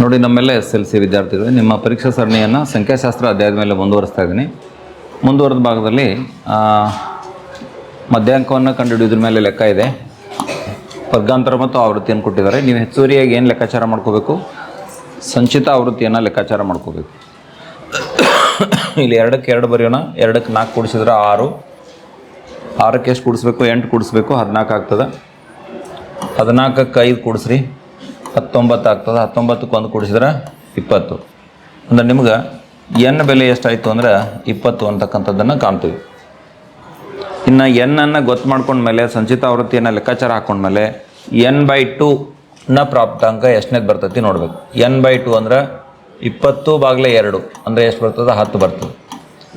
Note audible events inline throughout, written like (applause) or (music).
ನೋಡಿ, ನಮ್ಮೆಲ್ಲ S L C ವಿದ್ಯಾರ್ಥಿಗಳು, ನಿಮ್ಮ ಪರೀಕ್ಷಾ ಸರಣಿಯನ್ನು ಸಂಖ್ಯಾಶಾಸ್ತ್ರ ಅಧ್ಯಾಯದ ಮೇಲೆ ಮುಂದುವರಿಸ್ತಾ ಇದ್ದೀನಿ. ಮುಂದುವರೆದ ಭಾಗದಲ್ಲಿ ಮಧ್ಯಾಂಕವನ್ನು ಕಂಡುಹಿಡಿಯೋದ್ರ ಮೇಲೆ ಲೆಕ್ಕ ಇದೆ. ವರ್ಗಾಂತರ ಮತ್ತು ಆವೃತ್ತಿಯನ್ನು ಕೊಟ್ಟಿದ್ದಾರೆ. ನೀವು ಹೆಚ್ಚುವರಿಯಾಗಿ ಏನು ಲೆಕ್ಕಾಚಾರ ಮಾಡ್ಕೋಬೇಕು? ಸಂಚಿತ ಆವೃತ್ತಿಯನ್ನು ಲೆಕ್ಕಾಚಾರ ಮಾಡ್ಕೋಬೇಕು. ಇಲ್ಲಿ ಎರಡಕ್ಕೆ ಎರಡು ಬರೆಯೋಣ. ಎರಡಕ್ಕೆ ನಾಲ್ಕು ಕೂಡಿಸಿದ್ರೆ ಆರು. ಆರಕ್ಕೆ ಎಷ್ಟು ಕೂಡಿಸ್ಬೇಕು? ಎಂಟು ಕೂಡಿಸ್ಬೇಕು. ಹದಿನಾಲ್ಕು ಆಗ್ತದೆ. ಹದಿನಾಲ್ಕಕ್ಕೆ ಐದು ಕೂಡಿಸ್ರಿ. ಹತ್ತೊಂಬತ್ತು ಆಗ್ತದೆ? ಹತ್ತೊಂಬತ್ತಕ್ಕೆ ಒಂದು ಕೂಡಿಸಿದ್ರೆ ಇಪ್ಪತ್ತು. ಅಂದ್ರೆ ನಿಮ್ಗೆ ಎನ್ ಬೆಲೆ ಎಷ್ಟಾಯಿತು ಅಂದ್ರೆ ಇಪ್ಪತ್ತು ಅಂತಕ್ಕಂಥದ್ದನ್ನು ಕಾಣ್ತೀವಿ. ಇನ್ನು ಎನ್ನನ್ನು ಗೊತ್ತು ಮಾಡ್ಕೊಂಡ್ಮೇಲೆ, ಸಂಚಿತ ಆವೃತ್ತಿಯನ್ನು ಲೆಕ್ಕಾಚಾರ ಹಾಕೊಂಡ್ಮೇಲೆ, ಎನ್ ಬೈ ಟೂನ ಪ್ರಾಪ್ತಾಂಕ ಎಷ್ಟನೇದು ಬರ್ತೈತಿ ನೋಡ್ಬೇಕು. ಎನ್ ಬೈ ಟು ಅಂದ್ರೆ ಇಪ್ಪತ್ತು ಬಾಗಿಲೆ ಎರಡು. ಅಂದರೆ ಎಷ್ಟು ಬರ್ತದೆ? ಹತ್ತು ಬರ್ತದೆ.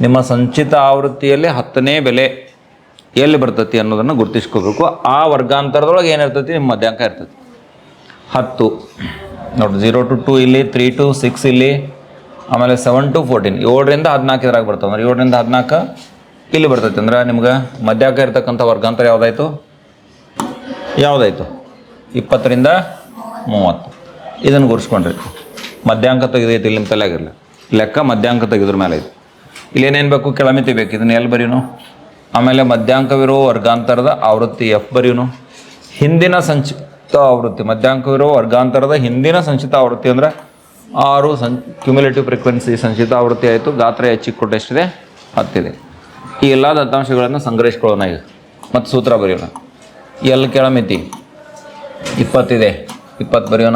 ನಿಮ್ಮ ಸಂಚಿತ ಆವೃತ್ತಿಯಲ್ಲಿ ಹತ್ತನೇ ಬೆಲೆ ಎಲ್ಲಿ ಬರ್ತೈತಿ ಅನ್ನೋದನ್ನು ಗುರುತಿಸ್ಕೋಬೇಕು. ಆ ವರ್ಗಾಂತರದೊಳಗೆ ಏನಿರ್ತೈತಿ? ನಿಮ್ಮ ಮಧ್ಯಾಂಕ ಇರ್ತೈತಿ. ಹತ್ತು. ನೋಡಿ ಜೀರೋ ಟು ಟು ಇಲ್ಲಿ ತ್ರೀ ಟು ಸಿಕ್ಸ್ ಇಲ್ಲಿ, ಆಮೇಲೆ ಸೆವೆನ್ ಟು ಫೋರ್ಟೀನ್ ಏಳರಿಂದ ಹದಿನಾಲ್ಕು ಇದ್ರಾಗ ಬರ್ತವೆ ಅಂದ್ರೆ ಏಳರಿಂದ ಹದಿನಾಲ್ಕು ಇಲ್ಲಿ ಬರ್ತೈತೆ. ಅಂದ್ರೆ ನಿಮ್ಗೆ ಮಧ್ಯಾಹ್ನ ಇರ್ತಕ್ಕಂಥ ವರ್ಗಾಂತರ ಯಾವುದಾಯ್ತು? ಯಾವುದಾಯ್ತು? ಇಪ್ಪತ್ತರಿಂದ ಮೂವತ್ತು. ಇದನ್ನು ಗುರ್ಸ್ಕೊಂಡ್ರಿ ಮಧ್ಯಾಂಕ ತೆಗೆದೈತೆ ಇಲ್ಲಿ ತಲೆಯಾಗಿರಲಿ. ಲೆಕ್ಕ ಮಧ್ಯಾಂಕ ತೆಗೆದ್ರ ಮೇಲೆ ಐತೆ. ಇಲ್ಲಿ ಏನೇನು ಬೇಕು? ಕೆಳಮಿತಿ ಬೇಕು. ಇದನ್ನ ಎಲ್ಲಿ ಬರೀನು? ಆಮೇಲೆ ಮಧ್ಯಾಂಕವಿರೋ ವರ್ಗಾಂತರದ ಆವೃತ್ತಿ ಎಫ್ ಬರೀನು? ಹಿಂದಿನ ಸಂಚಿತ ಆವೃತ್ತಿ ಮಧ್ಯಾಂಕವಿರೋ ವರ್ಗಾಂತರದ ಹಿಂದಿನ ಸಂಚಿತ ಆವೃತ್ತಿ ಅಂದರೆ ಆರು ಸಂ ಕ್ಯುಮ್ಯುಲೇಟಿವ್ ಫ್ರೀಕ್ವೆನ್ಸಿ ಸಂಚಿತ ಆವೃತ್ತಿ ಆಯಿತು. ಗಾತ್ರ ಹೆಚ್ಚಿಗೆ ಕೊಟ್ಟು ಎಷ್ಟಿದೆ ಹತ್ತಿದೆ. ಈ ಎಲ್ಲ ದತ್ತಾಂಶಗಳನ್ನು ಸಂಗ್ರಹಿಸ್ಕೊಳ್ಳೋಣ ಈಗ. ಮತ್ತು ಸೂತ್ರ ಬರೆಯೋಣ. ಎಲ್ ಕೆಳಮಿತಿ ಇಪ್ಪತ್ತಿದೆ. ಇಪ್ಪತ್ತು ಬರೆಯೋಣ.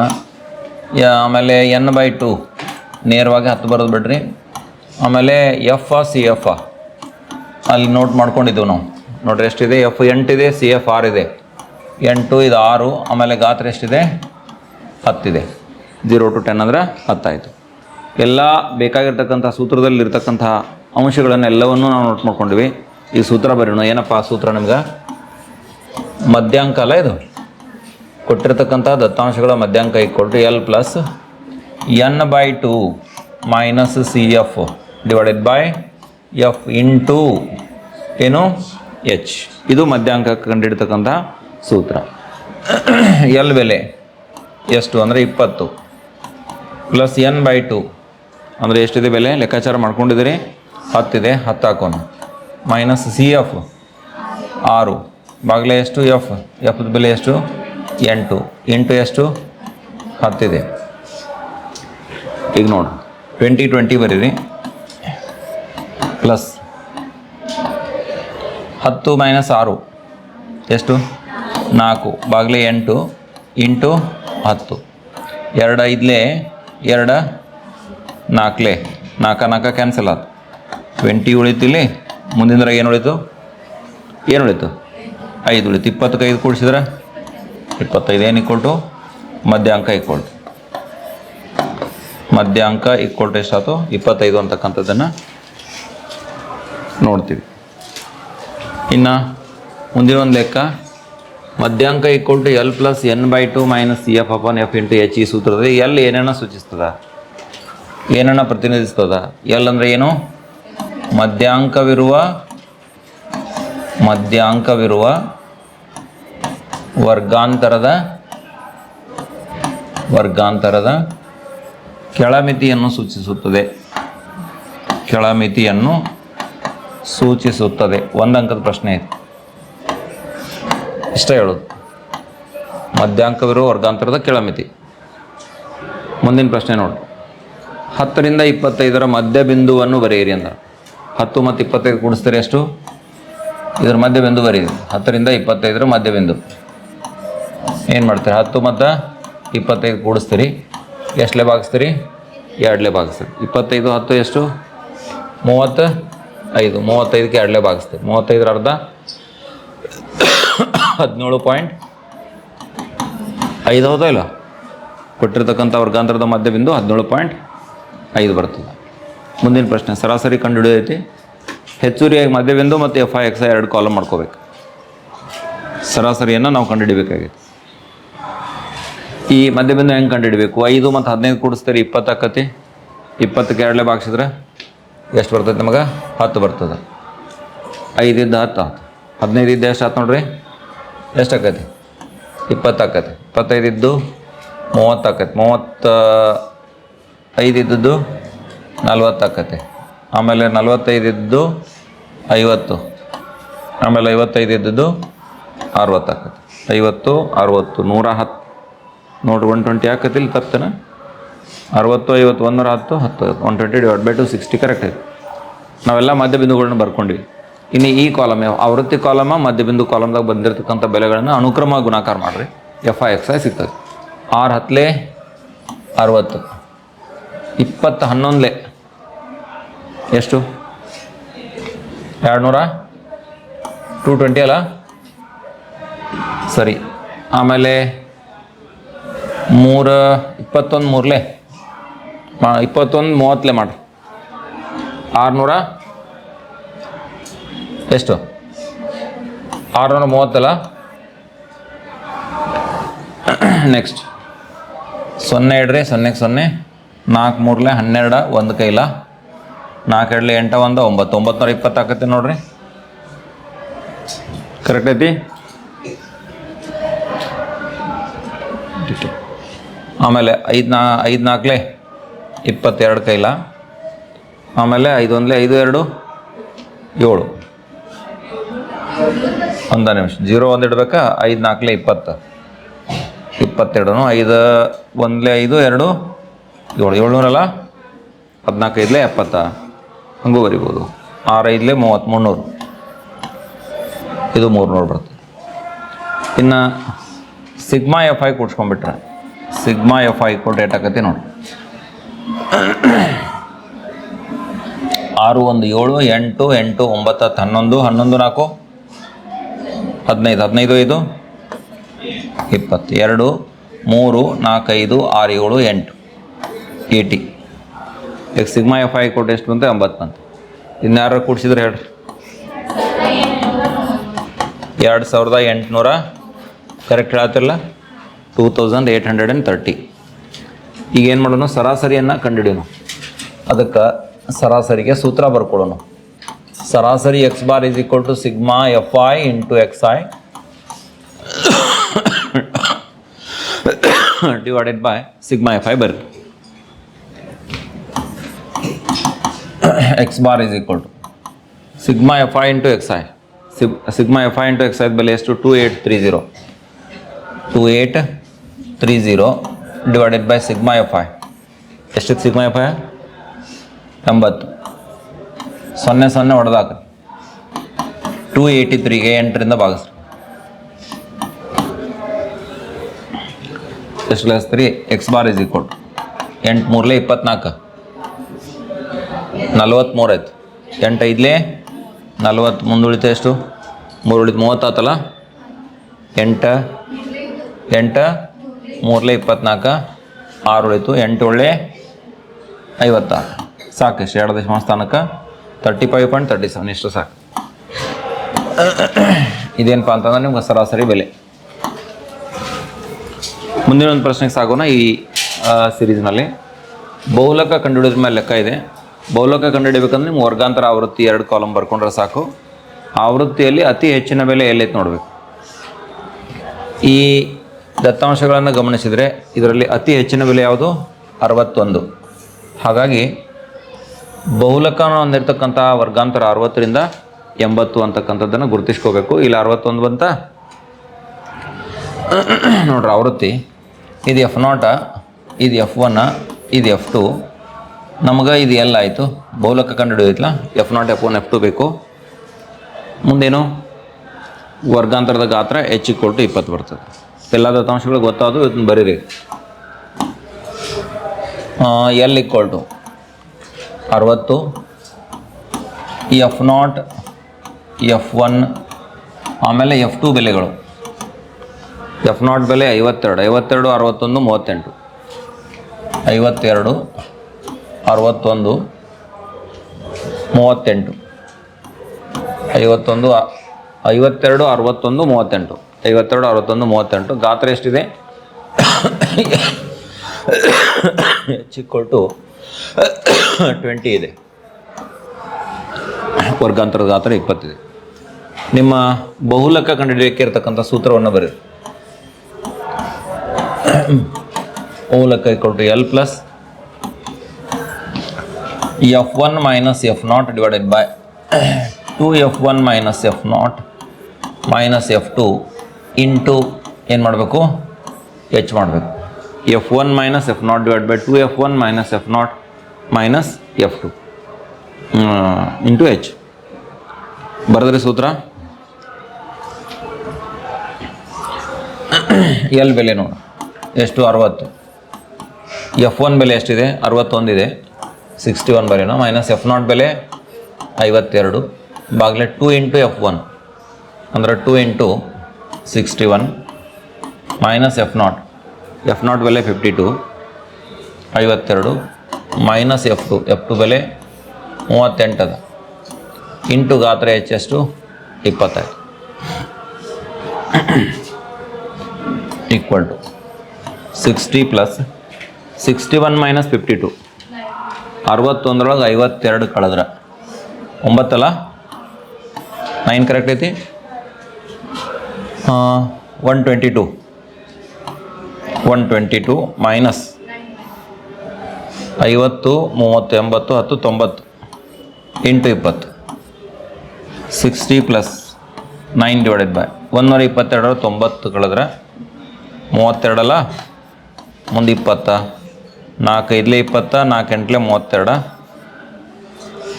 ಆಮೇಲೆ ಎನ್ ಬೈ ಟು? ನೇರವಾಗಿ ಹತ್ತು ಬರೋದು ಬಿಡ್ರಿ. ಆಮೇಲೆ ಎಫ್ ಆ, ಸಿ ಎಫ್ ಆ. ಅಲ್ಲಿ ನೋಟ್ ಮಾಡ್ಕೊಂಡಿದ್ದೆವು ನಾವು. ನೋಡ್ರಿ, ಎಷ್ಟಿದೆ? ಎಫ್ ಎಂಟಿದೆ, ಸಿ ಎಫ್ ಆರ್ ಇದೆ. ಎಂಟು, ಇದು ಆರು, ಆಮೇಲೆ ಗಾತ್ರ ಎಷ್ಟಿದೆ? ಹತ್ತಿದೆ. ಜೀರೋ ಟು ಟೆನ್ ಅಂದರೆ ಹತ್ತಾಯಿತು. ಎಲ್ಲ ಬೇಕಾಗಿರ್ತಕ್ಕಂಥ ಸೂತ್ರದಲ್ಲಿ ಇರ್ತಕ್ಕಂತಹ ಅಂಶಗಳನ್ನೆಲ್ಲವನ್ನೂ ನಾವು ನೋಟ್ ಮಾಡ್ಕೊಂಡ್ವಿ. ಈ ಸೂತ್ರ ಬರೋಣ ಏನಪ್ಪ ಆ ಸೂತ್ರ ನಿಮ್ಗೆ? ಮಧ್ಯಾಂಕ ಅಲ್ಲ ಇದು? ಕೊಟ್ಟಿರ್ತಕ್ಕಂಥ ದತ್ತಾಂಶಗಳ ಮಧ್ಯಾಂಕ ಇಕ್ಕೊಳ್ರಿ L plus N by two minus C F divided by F into ಏನು? ಎಚ್ ಇದು ಮಧ್ಯಾಂಕ ಕಂಡಿಡ್ತಕ್ಕಂಥ ಸೂತ್ರ. ಎಲ್ ಬೆಲೆ ಎಷ್ಟು? ಅಂದರೆ ಇಪ್ಪತ್ತು. ಪ್ಲಸ್ ಎನ್ ಬೈ ಟು ಅಂದರೆ ಎಷ್ಟಿದೆ ಬೆಲೆ? ಲೆಕ್ಕಾಚಾರ ಮಾಡ್ಕೊಂಡಿದ್ದೀರಿ? ಹತ್ತಿದೆ, ಹತ್ತು ಹಾಕೋಣ. ಮೈನಸ್ ಸಿ ಎಫ್ ಆರು. ಬಾಗಿಲೆ ಎಷ್ಟು? ಎಫ್ ಎಫ್ ಬೆಲೆ ಎಷ್ಟು? ಎಂಟು. ಎಂಟು ಎಷ್ಟು? ಹತ್ತಿದೆ. ಈಗ ನೋಡಿ. ಟ್ವೆಂಟಿ ಟ್ವೆಂಟಿ ಬರೀರಿ. ಪ್ಲಸ್ ಹತ್ತು ಮೈನಸ್ ಆರು. ಎಷ್ಟು? ನಾಲ್ಕು. ಬಾಗಿಲೆ ಎಂಟು, ಇಂಟು ಹತ್ತು. ಎರಡು ಐದಲೇ, ಎರಡು ನಾಲ್ಕಲೆ. ನಾಲ್ಕ ನಾಲ್ಕ ಕ್ಯಾನ್ಸಲ್ ಆಯ್ತು ಟ್ವೆಂಟಿ ಉಳಿತಿಲ್ಲಿ, ಮುಂದಿನ ಏನು ಉಳಿತು? ಏನು ಉಳಿತು? ಐದು ಉಳಿತು. ಇಪ್ಪತ್ತಕ್ಕೆ ಐದು ಕೂಡಿಸಿದ್ರೆ? ಇಪ್ಪತ್ತೈದು ಏನು ಇಕ್ಕೊಳ್ಟು ಮಧ್ಯಾಂಕ ಇಕ್ಕೊಳ್ತು ಮಧ್ಯಾಂಕ ಇಕ್ಕೊಟ್ಟು ಎಷ್ಟಾಯ್ತು ಇಪ್ಪತ್ತೈದು ಅಂತಕ್ಕಂಥದ್ದನ್ನು ನೋಡ್ತೀವಿ. ಇನ್ನು ಮುಂದಿನ ಒಂದು ಲೆಕ್ಕ ಮಧ್ಯಾಂಕ ಇಕ್ಕೊಳ್ಟು L plus N by two minus C F upon F into H ಈ ಸೂತ್ರದಲ್ಲಿ ಎಲ್ ಏನನ್ನ ಸೂಚಿಸ್ತದ. ಏನನ್ನ ಪ್ರತಿನಿಧಿಸ್ತದ. ಎಲ್ ಅಂದರೆ ಏನು? ಮಧ್ಯಾಂಕವಿರುವ ಮಧ್ಯಾಂಕವಿರುವ ವರ್ಗಾಂತರದ ವರ್ಗಾಂತರದ ಕೆಳಮಿತಿಯನ್ನು ಸೂಚಿಸುತ್ತದೆ. ಕೆಳಮಿತಿಯನ್ನು ಸೂಚಿಸುತ್ತದೆ. ಒಂದು ಅಂಕದ ಪ್ರಶ್ನೆ ಇದೆ. ಇಷ್ಟ ಹೇಳೋದು. ಮಧ್ಯಾಂಕವಿರೋ ವರ್ಗಾಂತರದ ಕೆಳಮಿತಿ. ಮುಂದಿನ ಪ್ರಶ್ನೆ ನೋಡಿ. ಹತ್ತರಿಂದ ಇಪ್ಪತ್ತೈದರ ಮಧ್ಯ ಬಿಂದುವನ್ನು ಬರೆಯಿರಿ ಅಂದ. ಹತ್ತು ಮತ್ತು ಇಪ್ಪತ್ತೈದು ಕೂಡಿಸ್ತೀರಿ ಎಷ್ಟು? ಇದರ ಮಧ್ಯ ಬಿಂದು ಬರೀರಿ. ಹತ್ತರಿಂದ ಇಪ್ಪತ್ತೈದರ ಮಧ್ಯ ಬಿಂದು ಏನು ಮಾಡ್ತೀರಿ? ಹತ್ತು ಮತ್ತು ಇಪ್ಪತ್ತೈದು ಕೂಡಿಸ್ತೀರಿ. ಎಷ್ಟಲೇ ಭಾಗಿಸ್ತೀರಿ ಎರಡಲೇ ಭಾಗಿಸ್ತೀರಿ ಇಪ್ಪತ್ತೈದು, ಹತ್ತು ಎಷ್ಟು? ಮೂವತ್ತು ಐದು. ಮೂವತ್ತೈದಕ್ಕೆ ಎರಡಲೇ ಭಾಗಿಸ್ತೀರಿ ಮೂವತ್ತೈದರ ಅರ್ಧ ಹದಿನೇಳು ಪಾಯಿಂಟ್ ಐದು ಹೌದಾ ಇಲ್ಲ? ಕೊಟ್ಟಿರ್ತಕ್ಕಂಥ ವರ್ಗಾಂತರದ ಮಧ್ಯ ಬಿಂದು ಹದಿನೇಳು ಪಾಯಿಂಟ್ ಐದು ಬರ್ತದೆ. ಮುಂದಿನ ಪ್ರಶ್ನೆ, ಸರಾಸರಿ ಕಂಡುಹಿಡಿದೈತಿ ಹೆಚ್ಚುವರಿಯಾಗಿ ಮಧ್ಯಬಿಂದು ಮತ್ತು ಎಫ್ ಐ ಎಕ್ಸ್ ಐ ಎರಡು ಕಾಲಮ್ ಮಾಡ್ಕೋಬೇಕು. ಸರಾಸರಿಯನ್ನು ನಾವು ಕಂಡುಹಿಡಿಬೇಕಾಗಿತ್ತು ಈ ಮಧ್ಯಬಿಂದು ಹೆಂಗೆ ಕಂಡುಹಿಡಬೇಕು? ಐದು ಮತ್ತು ಹದಿನೈದು ಕೂಡಿಸ್ತಾರೆ, ಇಪ್ಪತ್ತು ಆಕತಿ? ಇಪ್ಪತ್ತಕ್ಕೆ ಎರಡಲೇ ಭಾಗಿಸಿದ್ರೆ ಎಷ್ಟು ಬರ್ತೈತೆ ನಮಗೆ? ಹತ್ತು ಬರ್ತದೆ. ಐದಿದ್ದ ಹತ್ತು ಹತ್ತು ಹದಿನೈದು ಇದ್ದ ಎಷ್ಟು ಆತು ನೋಡ್ರಿ? ಎಷ್ಟು ಆಕತಿ ಇಪ್ಪತ್ತು ಆಕತಿ ಇಪ್ಪತ್ತೈದು ಇದ್ದು ಮೂವತ್ತು ಆಕೈತೆ ಮೂವತ್ತ ಐದು ಇದ್ದದ್ದು ಆಮೇಲೆ ನಲ್ವತ್ತೈದು ಇದ್ದದ್ದು ಐವತ್ತು. ಆಮೇಲೆ ಐವತ್ತೈದು ಇದ್ದದ್ದು ಅರವತ್ತು ಆಕೈತೆ ಐವತ್ತು, ಅರವತ್ತು, ನೂರ ಹತ್ತು ನೋಡಿ ಒನ್ ಟ್ವೆಂಟಿ ಆಕತಿಲ್ಲ ತಪ್ಪೇನ ಅರವತ್ತು, ಐವತ್ತು ಒಂದೂರ ಹತ್ತು ಹತ್ತು one twenty divide by two sixty correct ಐತೆ ನಾವೆಲ್ಲ ಮಧ್ಯಬಿಂದುಗಳನ್ನ ಬರ್ಕೊಂಡಿವಿ. ಇನ್ನು ಈ ಕಾಲಮ್, ಆವೃತ್ತಿ ಕಾಲಮ, ಮಧ್ಯಬಿಂದು ಕಾಲಮ್ದಾಗ ಬಂದಿರತಕ್ಕಂಥ ಬೆಲೆಗಳನ್ನು ಅನುಕ್ರಮ ಗುಣಾಕಾರ ಮಾಡಿರಿ. ಎಫ್ ಐ ಎಕ್ಸ್ ಐ ಸಿಗ್ತದೆ. ಆರು ಹತ್ತಲೆ ಅರವತ್ತು. ಇಪ್ಪತ್ತು ಹನ್ನೊಂದಲೆ. ಎಷ್ಟು? ಎರಡು ನೂರ ಟೂ ಟ್ವೆಂಟಿ ಅಲ್ಲ? ಸರಿ. ಆಮೇಲೆ ಮೂರು, ಇಪ್ಪತ್ತೊಂದು ಮೂರಲೆ. ಇಪ್ಪತ್ತೊಂದು ಮೂವತ್ತಲೆ ಮಾಡಿರಿ. ಆರುನೂರ ಎಷ್ಟು? ಆರುನೂರ ಮೂವತ್ತಲ್ಲ? ನೆಕ್ಸ್ಟ್ ಸೊನ್ನೆ ಇಡ್ರಿ ಸೊನ್ನೆಗೆ ಸೊನ್ನೆ. ನಾಲ್ಕು ಮೂರಲೆ ಹನ್ನೆರಡು, ಒಂದು ಕೈಲ. ನಾಲ್ಕು ಎರಡಲೆ ಎಂಟ, ಒಂದು, ಒಂಬತ್ತು. ಒಂಬತ್ತು ಇಪ್ಪತ್ತು ಆಕತಿ ನೋಡ್ರಿ. ಕರೆಕ್ಟ್ ಐತಿ? ಆಮೇಲೆ ಐದು ನಾ, ಐದು ನಾಲ್ಕಲೆ ಇಪ್ಪತ್ತೆರಡು ಕೈಲ. ಆಮೇಲೆ ಐದು ಒಂದಲೇ ಐದು, ಎರಡು, ಏಳು. ಒಂದ ನಿಮಿಷ. ಜೀರೋ ಒಂದು ಇಡ್ಬೇಕಾ? ಐದು ನಾಲ್ಕಲೇ ಇಪ್ಪತ್ತು. ಇಪ್ಪತ್ತೆರಡು ಐದು ಒಂದಲೇ ಐದು, ಎರಡು, ಏಳು, ಏಳ್ನೂರಲ್ಲ? ಹದಿನಾಲ್ಕು ಐದಲೇ ಎಪ್ಪತ್ತ. ಹಂಗೂ ಬರಿಬೋದು. ಆರು ಐದಲೇ ಮೂವತ್ತು ಮುನ್ನೂರು. ಇದು ಮೂರ್ನೂರು ಬರ್ತದೆ ಇನ್ನು ಸಿಗ್ಮಾ ಎಫ್ ಐ ಕೂಡ್ಸ್ಕೊಂಡ್ಬಿಟ್ರೆ. ಸಿಗ್ಮಾ ಎಫ್ ಐ ಕೊಟ್ಟು ಆಕತಿ ನೋಡಿ. ಆರು ಒಂದು ಏಳು, ಎಂಟು ಎಂಟು ಒಂಬತ್ತು ಹತ್ತು ಹನ್ನೊಂದು ಹನ್ನೊಂದು ನಾಲ್ಕು. ಹದಿನೈದು ಹದಿನೈದು ಐದು ಇಪ್ಪತ್ತು ಎರಡು ಮೂರು, ನಾಲ್ಕೈದು, ಆರು, ಏಳು, ಎಂಟು. ಏಯ್ಟಿ ಈಗ ಸಿಗ್ಮಾ ಎಫ್ ಐ ಕೊಟ್ಟು ಎಷ್ಟು ಬಂತು? ಎಂಬತ್ತು ಬಂತು. ಇನ್ಯಾರು ಕೂಡಿಸಿದ್ರೆ ಹೇಳ್ರಿ. ಎರಡು ಸಾವಿರದ ಎಂಟುನೂರ correct ಹೇಳ್ತಿರಲ್ಲ two thousand eight hundred and thirty. ಈಗ ಏನು ಮಾಡೋಣ ಸರಾಸರಿಯನ್ನು ಕಂಡುಹಿಡಿಯೋಣ ಅದಕ್ಕೆ ಸರಾಸರಿಗೆ ಸೂತ್ರ ಬರ್ಕೊಳ್ಳೋಣ ಸರಾಸರಿ X bar is equal to sigma F I into X I divided by sigma F I ಬರ್ರಿ X bar is equal to sigma F I into X I sig sigma F I into X I ಬೆಲೆ ಎಷ್ಟು two eight three zero two eight three zero divided by sigma F I ಎಷ್ಟಕ್ಕೆ sigma F I ಎಂಬತ್ತು. ಸೊನ್ನೆ ಸೊನ್ನೆ ಹೊಡೆದಾಕ two eighty ತ್ರೀಗೆ ಎಂಟರಿಂದ ಭಾಗಿಸ್ರಿ. ಎಷ್ಟು class three X bar is equal ಎಂಟು ಮೂರಲೆ ಇಪ್ಪತ್ನಾಲ್ಕು. ನಲ್ವತ್ತ್ಮೂರು ಆಯ್ತು. ಎಂಟು ಐದಲೇ ನಲ್ವತ್ತು ಮುಂದುಳಿತು ಎಷ್ಟು? ಮೂರು ಉಳಿತು ಮೂವತ್ತಾತಲ್ಲ ಎಂಟು ಎಂಟು ಮೂರಲೆ ಇಪ್ಪತ್ನಾಲ್ಕು, ಆರು ಉಳಿತು, ಎಂಟು ಒಳ್ಳೆ ಐವತ್ತಾರು. ಸಾಕು ಎರಡು ದಶಮಾಂಶ ಸ್ಥಾನಕ್ಕೆ thirty five point thirty seven ಇಷ್ಟು ಸಾಕು. ಇದೇನಪ್ಪ ಅಂತಂದ್ರೆ ನಿಮ್ಗೆ ಸರಾಸರಿ ಬೆಲೆ. ಮುಂದಿನ ಒಂದು ಪ್ರಶ್ನೆಗೆ ಸಾಗೋಣ ಈ ಸಿರೀಸ್ನಲ್ಲಿ ಬಹುಲಕ ಕಂಡುಹಿಡಿದ ಮೇಲೆ ಲೆಕ್ಕ ಇದೆ. ಬಹುಲಕ ಕಂಡುಹಿಡಿಬೇಕಂದ್ರೆ ನಿಮ್ಗೆ ವರ್ಗಾಂತರ ಆವೃತ್ತಿ ಎರಡು ಕಾಲಮ್ ಬರ್ಕೊಂಡ್ರೆ ಸಾಕು. ಆವೃತ್ತಿಯಲ್ಲಿ ಅತಿ ಹೆಚ್ಚಿನ ಬೆಲೆ ಎಲ್ಲೈತೆ ನೋಡಬೇಕು. ಈ ದತ್ತಾಂಶಗಳನ್ನು ಗಮನಿಸಿದರೆ ಇದರಲ್ಲಿ ಅತಿ ಹೆಚ್ಚಿನ ಬೆಲೆ ಯಾವುದು? ಅರವತ್ತೊಂದು. ಹಾಗಾಗಿ ಬಹುಲಕನ ಹೊಂದಿರತಕ್ಕಂಥ ವರ್ಗಾಂತರ ಅರವತ್ತರಿಂದ ಎಂಬತ್ತು ಅಂತಕ್ಕಂಥದ್ದನ್ನು ಗುರುತಿಸ್ಕೋಬೇಕು. ಇಲ್ಲಿ ಅರವತ್ತೊಂದು ಅಂತ ನೋಡ್ರಿ ಆವೃತ್ತಿ. ಇದು ಎಫ್ ನಾಟ ಇದು ಎಫ್ ಒನ್ ಇದು ಎಫ್ ಟು ನಮಗೆ ಇದು ಎಲ್ಲ ಆಯಿತು. ಬಹುಲಕ ಕಂಡುಹಿಡಿಯೋದಿಲ್ಲ F nought F one F two ಬೇಕು. ಮುಂದೇನು? ವರ್ಗಾಂತರದ ಗಾತ್ರ ಹೆಚ್ಚಿಗೆ ಕೊಟ್ಟು ಇಪ್ಪತ್ತು ಬರ್ತದೆ. ಎಲ್ಲ ದತ್ತಾಂಶಗಳು ಗೊತ್ತಾದವು ಇದನ್ನು ಬರೀರಿ. ಎಲ್ ಇಕ್ವಲ್ ಟು ಅರವತ್ತು ಎಫ್ ನಾಟ್ ಎಫ್ ಒನ್ ಆಮೇಲೆ ಎಫ್ ಟು ಬೆಲೆಗಳು. ಎಫ್ ನಾಟ್ ಬೆಲೆ ಐವತ್ತೆರಡು ಐವತ್ತೆರಡು, ಅರವತ್ತೊಂದು, ಮೂವತ್ತೆಂಟು. ಐವತ್ತೆರಡು, ಅರವತ್ತೊಂದು, ಮೂವತ್ತೆಂಟು. ಐವತ್ತೊಂದು, ಐವತ್ತೆರಡು, ಅರವತ್ತೊಂದು, ಮೂವತ್ತೆಂಟು. ಐವತ್ತೆರಡು, ಅರವತ್ತೊಂದು, ಮೂವತ್ತೆಂಟು. ಗಾತ್ರ ಎಷ್ಟಿದೆ? (coughs) ಚಿಕ್ಕೊಟ್ಟು ಟ್ವೆಂಟಿ ಇದೆ. ವರ್ಗಾಂತರ ಗಾತ್ರ ಇಪ್ಪತ್ತಿದೆ. ನಿಮ್ಮ ಬಹುಲಕ ಕಂಡುಹಿಡಿಯಕ್ಕೆ ಇರತಕ್ಕಂಥ ಸೂತ್ರವನ್ನು ಬರೀರಿ ಮೂಲಕ ಕೊಟ್ಟು L plus F one minus F nought divided by two F one minus F nought minus F two into ಏನು ಮಾಡಬೇಕು? ಎಚ್ ಮಾಡಬೇಕು. F one minus F nought divide by two F one minus F nought minus F two into H ಬರೆದ್ರೆ ಸೂತ್ರ? L ಬೆಲೆ ನೋಡು. ಎಷ್ಟು? ಅರವತ್ತು. F one ಬೆಲೆ ಎಷ್ಟಿದೆ? ಅರವತ್ತೊಂದಿದೆ. ಸಿಕ್ಸ್ಟಿ ಒನ್ ಬರೆಯೋಣ. ಮೈನಸ್ ಎಫ್ ನಾಟ್ ಬೆಲೆ ಐವತ್ತೆರಡು. ಬಾಗಿಲೆ ಟು ಇಂಟು ಎಫ್ ಒನ್ ಅಂದರೆ two into sixty one minus F nought F nought ಬೆಲೆ ಫಿಫ್ಟಿ ಟು ಐವತ್ತೆರಡು. Minus F two F two ಬೆಲೆ ಮೂವತ್ತೆಂಟು ಅದ. ಇಂಟು ಗಾತ್ರ ಹೆಚ್ಚೆಷ್ಟು ಇಪ್ಪತ್ತೈದು. Equal to sixty plus sixty one minus fifty two ಅರವತ್ತೊಂದರೊಳಗೆ ಐವತ್ತೆರಡು ಕಳೆದ್ರೆ. ಒಂಬತ್ತಲ್ಲ? ನೈನ್ ಕರೆಕ್ಟ್ ಐತಿ? One twenty two one twenty two minus ಐವತ್ತು, ಮೂವತ್ತು, ಎಂಬತ್ತು, ಹತ್ತು, ತೊಂಬತ್ತು, ಎಂಟು, ಇಪ್ಪತ್ತು. Sixty plus nine divided by ಒಂದೂರ ಇಪ್ಪತ್ತೆರಡರ ತೊಂಬತ್ತು ಕಳೆದ್ರೆ ಮೂವತ್ತೆರಡಲ್ಲ? ಮುಂದೆ ಇಪ್ಪತ್ತ. ನಾಲ್ಕೈದಲೇ ಇಪ್ಪತ್ತ ನಾಲ್ಕೆಂಟ್ಲೆ ಮೂವತ್ತೆರಡು.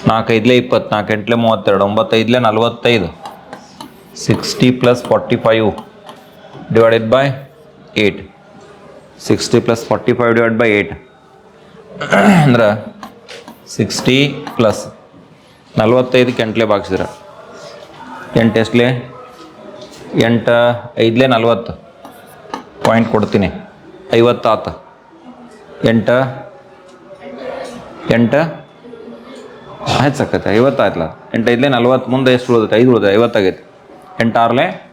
ನಾಲ್ಕೈದಲೇ ಇಪ್ಪತ್ತು ನಾಲ್ಕೆಂಟ್ಲೆ ಮೂವತ್ತೆರಡು ಒಂಬತ್ತೈದಲೇ ನಲ್ವತ್ತೈದು. Sixty plus forty five divided by eight. Sixty plus forty five divide by eight. ಅಂದ್ರೆ ಸಿಕ್ಸ್ಟಿ ಪ್ಲಸ್ ನಲ್ವತ್ತೈದಕ್ಕೆ ಎಂಟ್ಲೆ ಬಾಗಿಸಿದ್ರೆ ಎಂಟು ಎಷ್ಟಲೆ? ಎಂಟು, ಐದಲೇ ನಲ್ವತ್ತು. ಪಾಯಿಂಟ್ ಕೊಡ್ತೀನಿ. ಐವತ್ತು ಆತ. ಎಂಟು ಎಂಟು, ಆಯ್ತು ಸಕ್ಕತ್ತೆ ಐವತ್ತು ಆಯ್ತಲ್ಲ ಎಂಟು, ಐದಲೇ ನಲ್ವತ್ತು, ಮುಂದೆ ಎಷ್ಟು ಉಳಿದೈತೆ? ಐದು ಉಳಿದ ಐವತ್ತಾಗೈತೆ ಎಂಟು ಆರ್ಲೆ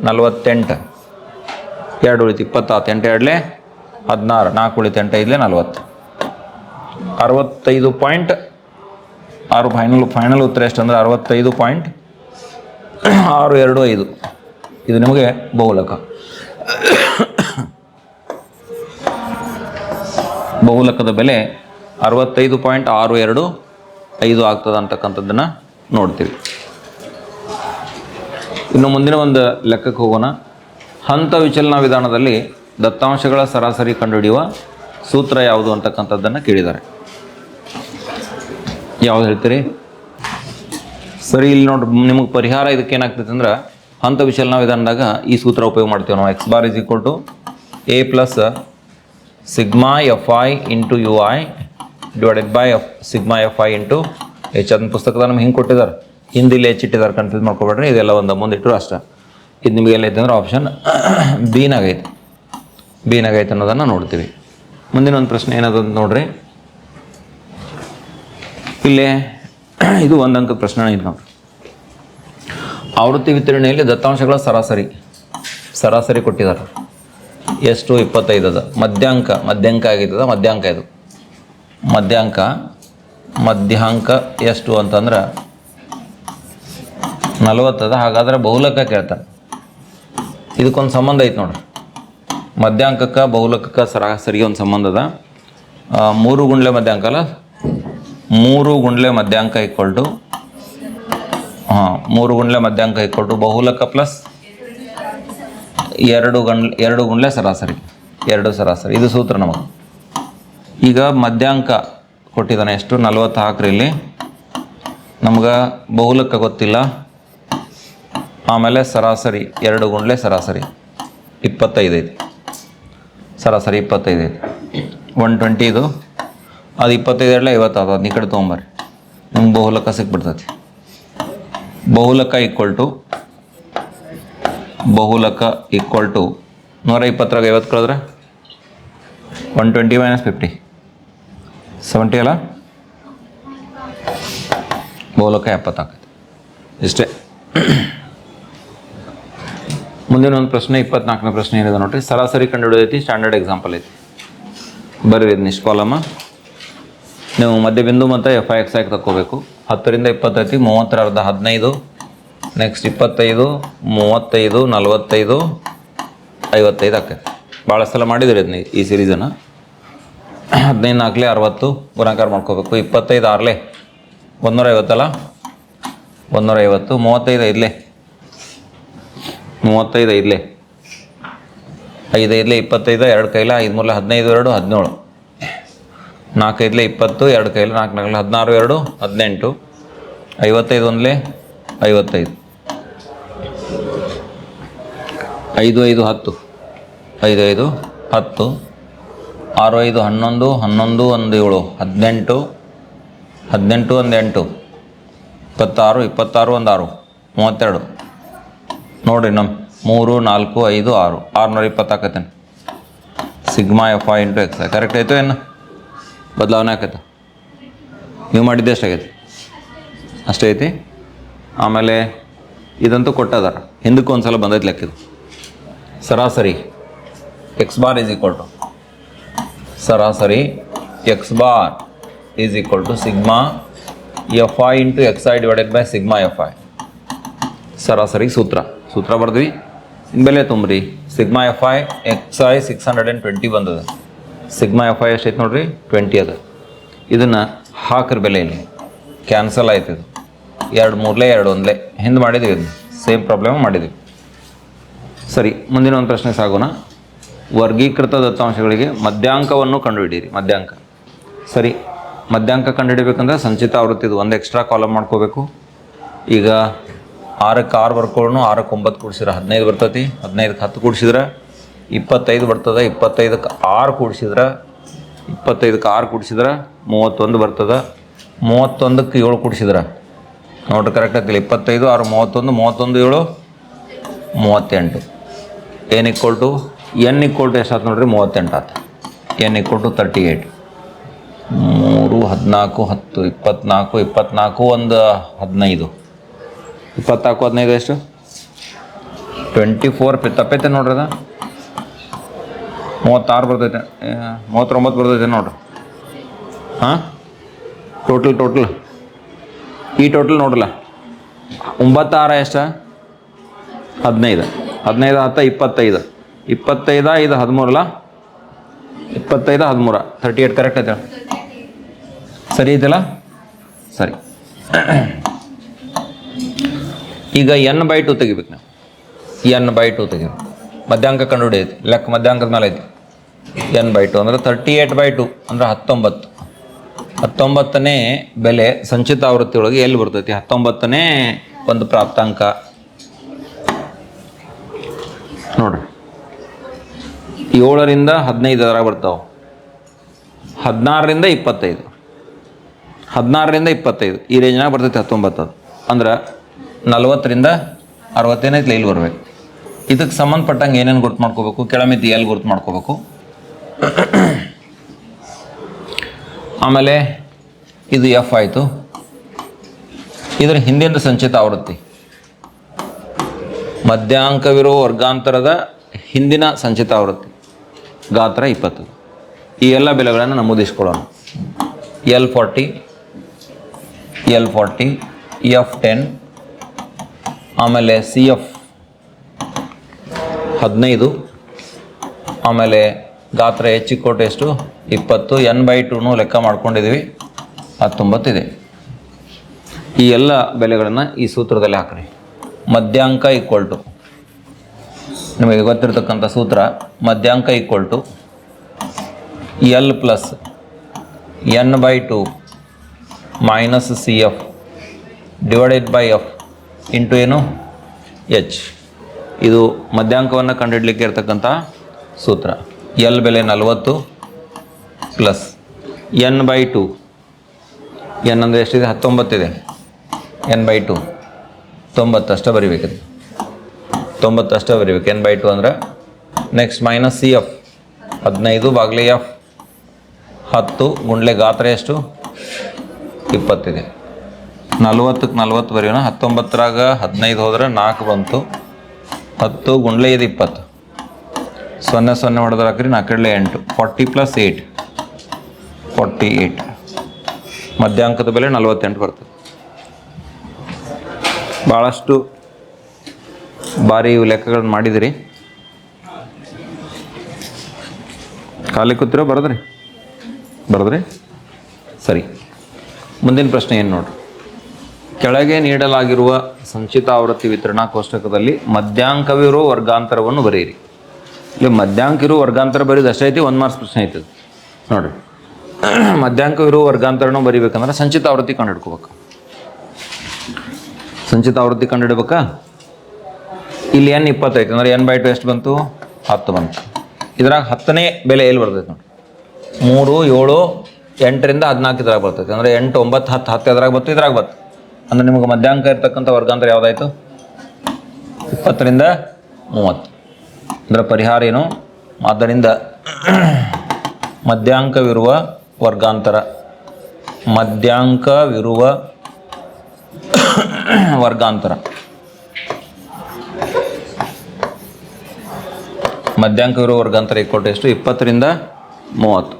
ನಲ್ವತ್ತೆಂಟು. ಎರಡು ಉಳಿತು ಇಪ್ಪತ್ತಾತು ಎಂಟು ಎರಡಲೆ ಹದಿನಾರು, ನಾಲ್ಕು ಉಳಿತು ಎಂಟು ಐದಲೇ ನಲ್ವತ್ತು. ಅರವತ್ತೈದು ಪಾಯಿಂಟ್ ಆರು ಫೈನಲ್ ಫೈನಲ್ ಉತ್ತರ ಎಷ್ಟು ಅಂದರೆ ಅರವತ್ತೈದು ಪಾಯಿಂಟ್ ಆರು ಎರಡು ಐದು. ಇದು ನಿಮಗೆ ಬಹುಲಕ. ಬಹುಲಕದ ಬೆಲೆ ಅರವತ್ತೈದು ಪಾಯಿಂಟ್ ಆರು ಎರಡು ಐದು ಆಗ್ತದೆ ಅಂತಕ್ಕಂಥದ್ದನ್ನು ನೋಡ್ತೀವಿ. ಇನ್ನು ಮುಂದಿನ ಒಂದು ಲೆಕ್ಕಕ್ಕೆ ಹೋಗೋಣ. ಹಂತ ವಿಚಲನ ವಿಧಾನದಲ್ಲಿ ದತ್ತಾಂಶಗಳ ಸರಾಸರಿ ಕಂಡುಹಿಡಿಯುವ ಸೂತ್ರ ಯಾವುದು ಅಂತಕ್ಕಂಥದ್ದನ್ನು ಕೇಳಿದ್ದಾರೆ. ಯಾವ್ದು ಹೇಳ್ತೀರಿ? ಸರಿ, ಇಲ್ಲಿ ನೋಡ್ರಿ, ನಿಮಗೆ ಪರಿಹಾರ ಇದಕ್ಕೆ ಏನಾಗ್ತೈತೆ ಅಂದ್ರೆ, ಹಂತ ವಿಶಲನ ವಿಧಾನದಾಗ ಈ ಸೂತ್ರ ಉಪಯೋಗ ಮಾಡ್ತೇವೆ ನಾವು. X bar is equal to A plus sigma F I into U I divided by F sigma F I into H ಅದನ್ನ ಪುಸ್ತಕದ ನಮ್ಗೆ ಹಿಂಗೆ ಕೊಟ್ಟಿದ್ದಾರೆ. ಹಿಂದಿಲ್ಲಿ ಎಚ್ ಇಟ್ಟಿದ್ದಾರೆ ಕನ್ಫ್ಯೂಸ್ ಮಾಡ್ಕೊಬೇಡ್ರಿ. ಇದೆಲ್ಲ ಒಂದು ಮುಂದೆ ಇಟ್ಟರು ಅಷ್ಟೇ. ಇದು ನಿಮಗೆ ಎಲ್ಲ ಅಂದ್ರೆ ಆಪ್ಷನ್ ಬೀನಾಗೈತೆ ಬೀನಾಗೈತೆ ಅನ್ನೋದನ್ನು ನೋಡ್ತೀವಿ. ಮುಂದಿನ ಒಂದು ಪ್ರಶ್ನೆ ಏನದ ಅಂತ ನೋಡ್ರಿ. ಇಲ್ಲಿ (clears throat) ಇದು ಒಂದು ಅಂಕದ ಪ್ರಶ್ನೆ ಇದು ನಾವು ಆವೃತ್ತಿ ವಿತರಣೆಯಲ್ಲಿ ದತ್ತಾಂಶಗಳ ಸರಾಸರಿ ಸರಾಸರಿ ಕೊಟ್ಟಿದ್ದಾರೆ. ಎಷ್ಟು? ಇಪ್ಪತ್ತೈದು ಅದ. ಮಧ್ಯಾಂಕ ಮಧ್ಯಾಂಕ ಆಗಿದ್ದದ ಮಧ್ಯಾಂಕ ಇದು. ಮಧ್ಯಾಂಕ ಮಧ್ಯಾಂಕ ಎಷ್ಟು ಅಂತಂದ್ರೆ ನಲವತ್ತದ ಹಾಗಾದ್ರೆ ಬಹುಲಕ ಕೇಳ್ತಾರೆ. ಇದಕ್ಕೊಂದು ಸಂಬಂಧ ಐತೆ ನೋಡ್ರಿ ಮಧ್ಯಾಂಕಕ್ಕೆ ಬಹುಲಕಕ್ಕೆ ಸರಾಸರಿಗೆ ಒಂದು ಸಂಬಂಧ ಅದ. ಮೂರು ಗುಂಡ್ಲೆ ಮಧ್ಯಾಂಕ ಅಲ್ಲ? ಮೂರು ಗುಂಡ್ಲೆ ಮಧ್ಯಾಂಕ ಈಕ್ವಲ್ ಟು ಹಾಂ, ಮೂರು ಗುಂಡ್ಲೆ ಮಧ್ಯಾಂಕ ಈಕ್ವಲ್ ಟು ಬಹುಲಕ ಪ್ಲಸ್ ಎರಡು ಗಂಡ್, ಎರಡು ಗುಂಡ್ಲೆ ಸರಾಸರಿ, ಎರಡು ಸರಾಸರಿ. ಇದು ಸೂತ್ರ ನಮಗೆ. ಈಗ ಮಧ್ಯಾಂಕ ಕೊಟ್ಟಿದ್ದಾನೆ ಎಷ್ಟು? ನಲ್ವತ್ತು ಇಲ್ಲಿ. ನಮ್ಗೆ ಬಹುಲಕ್ಕ ಗೊತ್ತಿಲ್ಲ. ಆಮೇಲೆ ಸರಾಸರಿ, ಎರಡು ಗುಂಡ್ಲೆ ಸರಾಸರಿ, ಇಪ್ಪತ್ತೈದು ಐತಿ. ಸರಾಸರಿ ಇಪ್ಪತ್ತೈದು ಐತಿ. ಒನ್ ಟ್ವೆಂಟಿ ಇದು. ಅದು ಇಪ್ಪತ್ತೈದು ಎರಡಲೆ ಐವತ್ತು ಅದು ಅದನ್ನ ಈ ಕಡೆ ತೊಗೊಂಬರ್ರಿ. ನಿಮ್ಗೆ ಬಹುಲಕ ಸಿಕ್ಬಿಡ್ತೈತಿ. ಬಹುಲಕ ಈಕ್ವಲ್ ಟು ಬಹುಲಕ ಈಕ್ವಲ್ ಟು ನೂರ ಇಪ್ಪತ್ತರಾಗ ಐವತ್ತು ಕಳೆದ್ರೆ? One twenty minus fifty seventy ಅಲ್ಲ? ಬಹುಲಕ ಎಪ್ಪತ್ತಾಕೈತಿ. ಇಷ್ಟೇ. ಮುಂದಿನ ಒಂದು ಪ್ರಶ್ನೆ, ಇಪ್ಪತ್ನಾಲ್ಕನೇ ಪ್ರಶ್ನೆ ಏನಿದೆ ನೋಡ್ರಿ? ಸರಾಸರಿ ಕಂಡುಹಿಡಿದೈತಿ ಸ್ಟ್ಯಾಂಡರ್ಡ್ ಎಕ್ಸಾಂಪಲ್ ಐತಿ. ಬರ್ರಿ ಇದು ನಿಷ್ಕಾಲಮ ನೀವು ಮಧ್ಯಬಿಂದು ಮತ್ತು ಎಫ್ ಐ ಎಕ್ಸ್ ಆಗಿ ತಗೋಬೇಕು ಹತ್ತರಿಂದ ಇಪ್ಪತ್ತೈತಿ ಮೂವತ್ತರ ಅರ್ಧ ಹದಿನೈದು ನೆಕ್ಸ್ಟ್ ಇಪ್ಪತ್ತೈದು, ಮೂವತ್ತೈದು, ನಲವತ್ತೈದು, ಐವತ್ತೈದು ಆಕೈತಿ. ಭಾಳ ಸಲ ಮಾಡಿದ್ರಿ ಅದನ್ನ ಈ ಸೀರೀಸನ್ನು ಹದಿನೈದು ನಾಲ್ಕಲೆ ಅರವತ್ತು, ಗುಣಾಕಾರ ಮಾಡ್ಕೋಬೇಕು. ಇಪ್ಪತ್ತೈದು ಆರಲೆ. ಒಂದೂರ ಐವತ್ತಲ್ಲ ಒಂದೂರ ಐವತ್ತು ಮೂವತ್ತೈದು ಐದಲೆ. ಮೂವತ್ತೈದು ಐದಲೆ. ಐದು ಐದಲೆ, ಇಪ್ಪತ್ತೈದು, ಎರಡು ಕೈಲ ಐದು ಮೂರಲ್ಲ ಹದಿನೈದು, ಎರಡು, ಹದಿನೇಳು. ನಾಲ್ಕೈದಲೆ ಇಪ್ಪತ್ತು, ಎರಡು ಕೈಲಿ ನಾಲ್ಕು ನಾಲ್ಕು ಹದಿನಾರು, ಎರಡು, ಹದಿನೆಂಟು, ಐವತ್ತೈದು ಒಂದಲೆ ಐವತ್ತೈದು. ಐದು ಐದು, ಹತ್ತು. ಐದು ಐದು, ಹತ್ತು. ಆರು, ಐದು, ಹನ್ನೊಂದು ಹನ್ನೊಂದು, ಒಂದು, ಏಳು, ಹದಿನೆಂಟು ಹದಿನೆಂಟು, ಒಂದು, ಎಂಟು. ಇಪ್ಪತ್ತಾರು ಇಪ್ಪತ್ತಾರು, ಒಂದು, ಆರು. ಮೂವತ್ತೆರಡು. ನೋಡಿರಿ ನಮ್ಮ ಮೂರು, ನಾಲ್ಕು, ಐದು, ಆರು. ಆರುನೂರ ಇಪ್ಪತ್ತಾಕತ್ತೇನೆ sigma F I into X. Correct ಆಯಿತು ಏನು? ಬದಲಾವಣೆ ಆಕೈತೆ ನೀವು ಮಾಡಿದ್ದೆ ಎಷ್ಟಾಗೈತಿ ಅಷ್ಟೇ ಐತಿ? ಆಮೇಲೆ ಇದಂತೂ ಕೊಟ್ಟದಾರ. ಹಿಂದಕ್ಕೆ ಒಂದು ಸಲ ಬಂದೈತಿ ಲೆಕ್ಕಿದು ಸರಾಸರಿ X bar is equal to ಸರಾಸರಿ X bar is equal to sigma F I into X I divided by sigma F I ಸರಾಸರಿ ಸೂತ್ರ. ಸೂತ್ರ ಬರ್ದ್ವಿ. ಬೆಲೆ ತುಂಬ್ರಿ. Sigma F I X I six hundred and twenty ಬಂದದ. ಸಿಗ್ಮಾ ಎಫ್ ಐ ಎಷ್ಟೈತೆ ನೋಡ್ರಿ twenty ಅದು. ಇದನ್ನು ಹಾಕ್ರ ಬೆಲೆ ಇಲ್ಲಿ. ಕ್ಯಾನ್ಸಲ್ ಆಯ್ತು ಇದು. ಎರಡು ಮೂರಲೇ, ಎರಡು ಒಂದಲೇ. ಹಿಂದೆ ಮಾಡಿದ್ವಿ ಇದನ್ನ. ಸೇಮ್ ಪ್ರಾಬ್ಲಮ್ ಮಾಡಿದ್ವಿ. ಸರಿ, ಮುಂದಿನ ಒಂದು ಪ್ರಶ್ನೆ ಸಾಗೋಣ. ವರ್ಗೀಕೃತ ದತ್ತಾಂಶಗಳಿಗೆ ಮಧ್ಯಾಂಕವನ್ನು ಕಂಡುಹಿಡೀರಿ ಮಧ್ಯಾಂಕ ಸರಿ ಮಧ್ಯಾಂಕ ಕಂಡುಹಿಡಬೇಕಂದ್ರೆ ಸಂಚಿತ ಆವೃತ್ತಿದು ಒಂದು ಎಕ್ಸ್ಟ್ರಾ ಕಾಲಮ್ ಮಾಡ್ಕೋಬೇಕು. ಈಗ ಆರಕ್ಕೆ ಆರು ಬರ್ಕೊಳ್ಳೋಣ ಆರಕ್ಕೆ ಒಂಬತ್ತು ಕೂಡಿಸಿದ್ರೆ ಹದಿನೈದು ಬರ್ತೈತಿ. ಹದಿನೈದಕ್ಕೆ ಹತ್ತು ಕೂಡಿಸಿದ್ರೆ ಇಪ್ಪತ್ತೈದು ಬರ್ತದೆ, ಇಪ್ಪತ್ತೈದಕ್ಕೆ ಆರು ಕೂಡಿಸಿದ್ರೆ, ಇಪ್ಪತ್ತೈದಕ್ಕೆ ಆರು ಕೂಡಿಸಿದ್ರೆ, ಮೂವತ್ತೊಂದು ಬರ್ತದೆ, ಮೂವತ್ತೊಂದಕ್ಕೆ ಏಳು ಕೂಡಿಸಿದ್ರೆ. ನೋಡ್ರಿ ಕರೆಕ್ಟ್ ಆಗ್ತಿಲ್ಲ ಇಪ್ಪತ್ತೈದು, ಆರು, ಮೂವತ್ತೊಂದು ಮೂವತ್ತೊಂದು, ಏಳು, ಮೂವತ್ತೆಂಟು. ಏನು equal to N equal to ಎಷ್ಟು ಆಯ್ತು ನೋಡ್ರಿ? ಮೂವತ್ತೆಂಟು ಆಯ್ತು N equal to thirty eight ಮೂರು, ಹದಿನಾಲ್ಕು, ಹತ್ತು, ಇಪ್ಪತ್ನಾಲ್ಕು ಇಪ್ಪತ್ನಾಲ್ಕು, ಒಂದು, ಹದಿನೈದು. ಇಪ್ಪತ್ನಾಲ್ಕು, ಹದಿನೈದು ಎಷ್ಟು? ಟ್ವೆಂಟಿ ಫೋರ್ ತಪ್ಪೈತೆ ನೋಡ್ರಿ ಅದ. ಮೂವತ್ತಾರು ಬರ್ತೈತೆ. ಮೂವತ್ತೊಂಬತ್ತು ಬರ್ತೈತೆ ನೋಡ್ರಿ. ಹಾಂ? ಟೋಟಲ್ ಟೋಟಲ್ ಈ ಟೋಟಲ್ ನೋಡ್ರಲ್ಲ. ಒಂಬತ್ತಾರ ಎಷ್ಟು? ಹದಿನೈದು. ಹದಿನೈದು ಹತ್ತ ಇಪ್ಪತ್ತೈದು. ಇಪ್ಪತ್ತೈದ, ಇದು ಹದಿಮೂರಲ್ಲ ಇಪ್ಪತ್ತೈದು, ಹದಿಮೂರ. ತರ್ಟಿ ಏಟ್ ಕರೆಕ್ಟ್ ಐತೆ. ಸರಿ ಐತಲ್ಲ? ಸರಿ. ಈಗ ಎನ್ ಬೈ ಟು ತೆಗಿಬೇಕು ನಾವು. ಎನ್ ಬೈ ಟು ತೆಗಿಬೇಕು. ಮಧ್ಯಾಂಕ ಕಂಡು ಹಿಡಿಯೈತಿ ಲೆಕ್ಕ ಮಧ್ಯಾಂಕದ ಮೇಲೆ ಐತಿ. ಎನ್ ಬೈ ಟು ಅಂದ್ರೆ ತರ್ಟಿ ಏಟ್ ಬೈ ಟು ಅಂದ್ರೆ ಹತ್ತೊಂಬತ್ತು. ಹತ್ತೊಂಬತ್ತನೇ ಬೆಲೆ ಸಂಚಿತ ಆವೃತ್ತಿ ಒಳಗೆ ಎಲ್ಲಿ ಬರ್ತೈತಿ? ಹತ್ತೊಂಬತ್ತನೇ ಒಂದು ಪ್ರಾಪ್ತಾಂಕ. ನೋಡ್ರಿ. ಏಳರಿಂದ ಹದಿನೈದು ಅದರಾಗ ಬರ್ತಾವೆ. ಹದಿನಾರರಿಂದ ಇಪ್ಪತ್ತೈದು. ಹದಿನಾರರಿಂದ ಇಪ್ಪತ್ತೈದು. ಈ ರೇಂಜ್ನಾಗ ಬರ್ತೈತಿ ಹತ್ತೊಂಬತ್ತು ಅದು. ಅಂದ್ರೆ ನಲ್ವತ್ತರಿಂದ ಅರವತ್ತೇನೈತಿ ಇಲ್ಲಿ ಬರ್ಬೇಕು. ಇದಕ್ಕೆ ಸಂಬಂಧಪಟ್ಟಂಗೆ ಏನೇನು ಗುರ್ತು ಮಾಡ್ಕೋಬೇಕು? ಕೆಳಮಿತಿ ಎಲ್ಲಿ ಗುರುತು ಮಾಡ್ಕೋಬೇಕು? (coughs) ಆಮೇಲೆ ಇದು ಎಫ್ ಆಯಿತು. ಇದರ ಹಿಂದಿನ ಸಂಚಿತ ಆವೃತ್ತಿ. ಮಧ್ಯಾಂಕವಿರೋ ವರ್ಗಾಂತರದ ಹಿಂದಿನ ಸಂಚಿತ ಆವೃತ್ತಿ. ಗಾತ್ರ ಇಪ್ಪತ್ತು. ಈ ಎಲ್ಲ ಬೆಲೆಗಳನ್ನು ನಮೂದಿಸ್ಕೊಳ್ಳೋಣ. L forty L forty F ten ಆಮೇಲೆ ಸಿ ಎಫ್ ಹದಿನೈದು, ಆಮೇಲೆ ಗಾತ್ರ ಹೆಚ್ಚಿಕೋಟೆ ಎಷ್ಟು? ಇಪ್ಪತ್ತು, ಎನ್ ಬೈ ಟೂನು ಲೆಕ್ಕ ಮಾಡ್ಕೊಂಡಿದ್ದೀವಿ. ಹತ್ತೊಂಬತ್ತಿದೆ. ಈ ಎಲ್ಲ ಬೆಲೆಗಳನ್ನು ಈ ಸೂತ್ರದಲ್ಲಿ ಹಾಕ್ರಿ. ಮಧ್ಯಾಂಕ ಈಕ್ವಲ್ ಟು ನಿಮಗೆ ಗೊತ್ತಿರತಕ್ಕಂಥ ಸೂತ್ರ ಮಧ್ಯಾಂಕ equal to L plus N by two minus C F divided by F into ಏನು? ಎಚ್ ಇದು ಮಧ್ಯಾಂಕವನ್ನು ಕಂಡುಹಿಡಲಿಕ್ಕೆ ಇರತಕ್ಕಂಥ ಸೂತ್ರ. ಎಲ್ ಬೆಲೆ ನಲವತ್ತು plus N by two. N ಅಂದರೆ ಎಷ್ಟಿದೆ? ಹತ್ತೊಂಬತ್ತಿದೆ. N by two. ತೊಂಬತ್ತಷ್ಟೇ ಬರಿಬೇಕಿದೆ. ತೊಂಬತ್ತಷ್ಟೇ ಬರಿಬೇಕು. ಎನ್ ಬೈ ಟು ಅಂದರೆ ನೆಕ್ಸ್ಟ್ ಮೈನಸ್ ಸಿ ಎಫ್. ಹದಿನೈದು ಬಾಗ್ಲಿ ಎಫ್. ಹತ್ತು ಗುಂಡ್ಲೆ ಗಾತ್ರ ಎಷ್ಟು? ಇಪ್ಪತ್ತಿದೆ. ನಲ್ವತ್ತಕ್ಕೆ ನಲ್ವತ್ತು ಬರೆಯೋಣ. ಹತ್ತೊಂಬತ್ತರಾಗ ಹದಿನೈದು ಹೋದರೆ ನಾಲ್ಕು ಬಂತು. ಹತ್ತು ಗುಂಡ್ಲೆ ಇದು ಇಪ್ಪತ್ತು. ಸೊನ್ನೆ ಸೊನ್ನೆ ಹೊಡೆದ್ರೆ ಹಾಕ್ರಿ ನಾಲ್ಕಡ್ಲೆ ಎಂಟು. Forty plus eight forty eight ಮಧ್ಯಾಂಕದ ಬೆಲೆ ನಲ್ವತ್ತೆಂಟು ಬರ್ತದೆ. ಭಾಳಷ್ಟು ಬಾರಿ ಇವು ಲೆಕ್ಕಗಳನ್ನ ಮಾಡಿದಿರಿ. ಖಾಲಿ ಕೂತಿರೋ ಬರದ್ರಿ? ಬರದ್ರಿ? ಸರಿ. ಮುಂದಿನ ಪ್ರಶ್ನೆ ಏನು ನೋಡ್ರಿ? ಕೆಳಗೆ ನೀಡಲಾಗಿರುವ ಸಂಚಿತ ಆವೃತ್ತಿ ವಿತರಣಾ ಕೋಷ್ಟಕದಲ್ಲಿ ಮಧ್ಯಾಂಕವಿರೋ ವರ್ಗಾಂತರವನ್ನು ಬರೆಯಿರಿ. ಇಲ್ಲಿ, ಮಧ್ಯಾಂಕ ಇರುವ ವರ್ಗಾಂತರ ಬರೀದು ಅಷ್ಟೇ ಐತಿ, ಒಂದು ಮಾರ್ಕ್ಸ್ ಪ್ರಶ್ನೆ ಐತದ. ನೋಡ್ರಿ. (clears throat) ಮಧ್ಯಾಂಕವಿರೋ ವರ್ಗಾಂತರನೂ ಬರಿಬೇಕಂದ್ರೆ ಸಂಚಿತ ಆವೃತ್ತಿ ಕಂಡು ಹಿಡ್ಕೋಬೇಕು ಸಂಚಿತ ಆವೃತ್ತಿ ಕಂಡು ಹಿಡ್ಬೇಕಾ ಇಲ್ಲಿ ಎನ್ ಇಪ್ಪತ್ತೈತೆ ಅಂದ್ರೆ ಎನ್ ಬೈ ಟು ಎಷ್ಟು ಬಂತು? ಹತ್ತು ಬಂತು. ಇದ್ರಾಗ ಹತ್ತನೇ ಬೆಲೆ ಎಲ್ಲಿ ಬರ್ತೈತೆ ನೋಡಿ ಮೂರು, ಏಳು, ಎಂಟರಿಂದ ಹದಿನಾಲ್ಕು ಇದ್ರಾಗ ಬರ್ತೈತೆ. ಅಂದ್ರೆ ಎಂಟು, ಒಂಬತ್ತು, ಹತ್ತು ಹತ್ತು ಎದ್ರಾಗ ಬತ್ತು ಇದ್ರಾಗ ಬತ್ತು ಅಂದ್ರೆ ನಿಮಗೆ ಮಧ್ಯಾಂಕ ಇರ್ತಕ್ಕಂಥ ವರ್ಗಾಂತರ ಯಾವುದಾಯ್ತು? ಇಪ್ಪತ್ತರಿಂದ ಮೂವತ್ತು. ಅಂದರೆ ಪರಿಹಾರ ಏನು? ಆದ್ದರಿಂದ ಮಧ್ಯಾಂಕವಿರುವ ವರ್ಗಾಂತರ. ಮಧ್ಯಾಂಕವಿರುವ ವರ್ಗಾಂತರ. ಮಧ್ಯಾಂಕವಿರುವ ವರ್ಗಾಂತರ ಇಕ್ಕೊಟ್ಟು ಎಷ್ಟು? ಇಪ್ಪತ್ತರಿಂದ ಮೂವತ್ತು.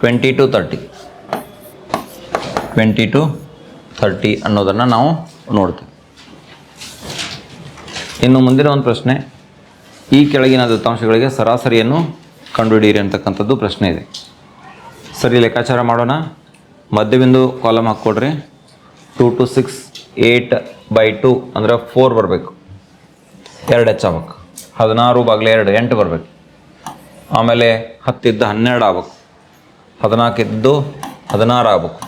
Twenty to thirty twenty to thirty ಅನ್ನೋದನ್ನು ನಾವು ನೋಡ್ತೀವಿ. ಇನ್ನು ಮುಂದಿನ ಒಂದು ಪ್ರಶ್ನೆ. ಈ ಕೆಳಗಿನ ದತ್ತಾಂಶಗಳಿಗೆ ಸರಾಸರಿಯನ್ನು ಕಂಡುಹಿಡಿಯಿರಿ ಅಂತಕ್ಕಂಥದ್ದು ಪ್ರಶ್ನೆ ಇದೆ. ಸರಿ, ಲೆಕ್ಕಾಚಾರ ಮಾಡೋಣ. ಮಧ್ಯಬಿಂದು column ಹಾಕ್ಕೊಡ್ರಿ. Two to six eight by two ಅಂದರೆ ಫೋರ್ ಬರಬೇಕು. ಎರಡು ಹೆಚ್ಚಾಗಬೇಕು ಹದಿನಾರು ಬಾಗಿಲು ಎರಡು, ಎಂಟು ಬರಬೇಕು. ಆಮೇಲೆ ಹತ್ತಿದ್ದು ಹನ್ನೆರಡು ಆಗ್ಬೇಕು. ಹದಿನಾಲ್ಕು ಇದ್ದದ್ದು ಹದಿನಾರು ಆಗ್ಬೇಕು.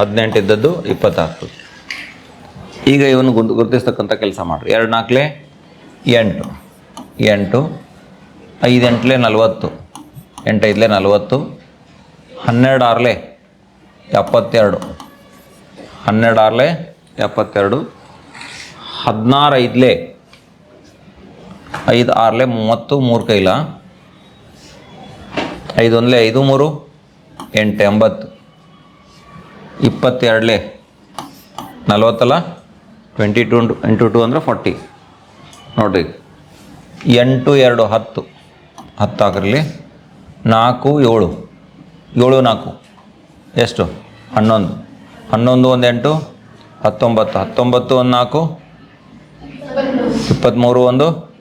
ಹದಿನೆಂಟು ಇದ್ದದ್ದು ಇಪ್ಪತ್ತಾಗ್ತದೆ ಈಗ ಇವನು ಗುಂದು ಗುರುತಿಸ್ತಕ್ಕಂಥ ಕೆಲಸ ಮಾಡಿರಿ. ಎರಡು ನಾಲ್ಕಲೇ ಎಂಟು. ಎಂಟು ಐದು ನಲವತ್ತು, ಎಂಟೈದಲೆ ನಲವತ್ತು ಹನ್ನೆರಡು ಆರ್ಲೆ ಎಪ್ಪತ್ತೆರಡು ಹನ್ನೆರಡು ಆರ್ಲೆ ಎಪ್ಪತ್ತೆರಡು ಹದಿನಾರು ಐದಲೆ ಐದು ಆರ್ಲೆ ಮೂವತ್ತು, ಮೂರು ಕೈಲ? ಐದು ಒಂದಲೇ ಐದು, ಮೂರು, ಎಂಟು ಎಂಬತ್ತು, ಇಪ್ಪತ್ತೆರಡಲೆ ನಲವತ್ತಲ್ಲ? ಟ್ವೆಂಟಿ ಟು ಇಂಟು ಟು ಅಂದರೆ ಫಾರ್ಟಿ. ನೋಡಿರಿ. ಎಂಟು, ಎರಡು, ಹತ್ತು. ಹತ್ತು ಹಾಕಿರಲಿ ನಾಲ್ಕು, ಏಳು. ಏಳು, ನಾಲ್ಕು. ಎಷ್ಟು? ಹನ್ನೊಂದು. ಹನ್ನೊಂದು, ಒಂದು, ಎಂಟು. ಹತ್ತೊಂಬತ್ತು. ಹತ್ತೊಂಬತ್ತು, ಒಂದು, ನಾಲ್ಕು. ಇಪ್ಪತ್ತ್ಮೂರು, ಒಂದು.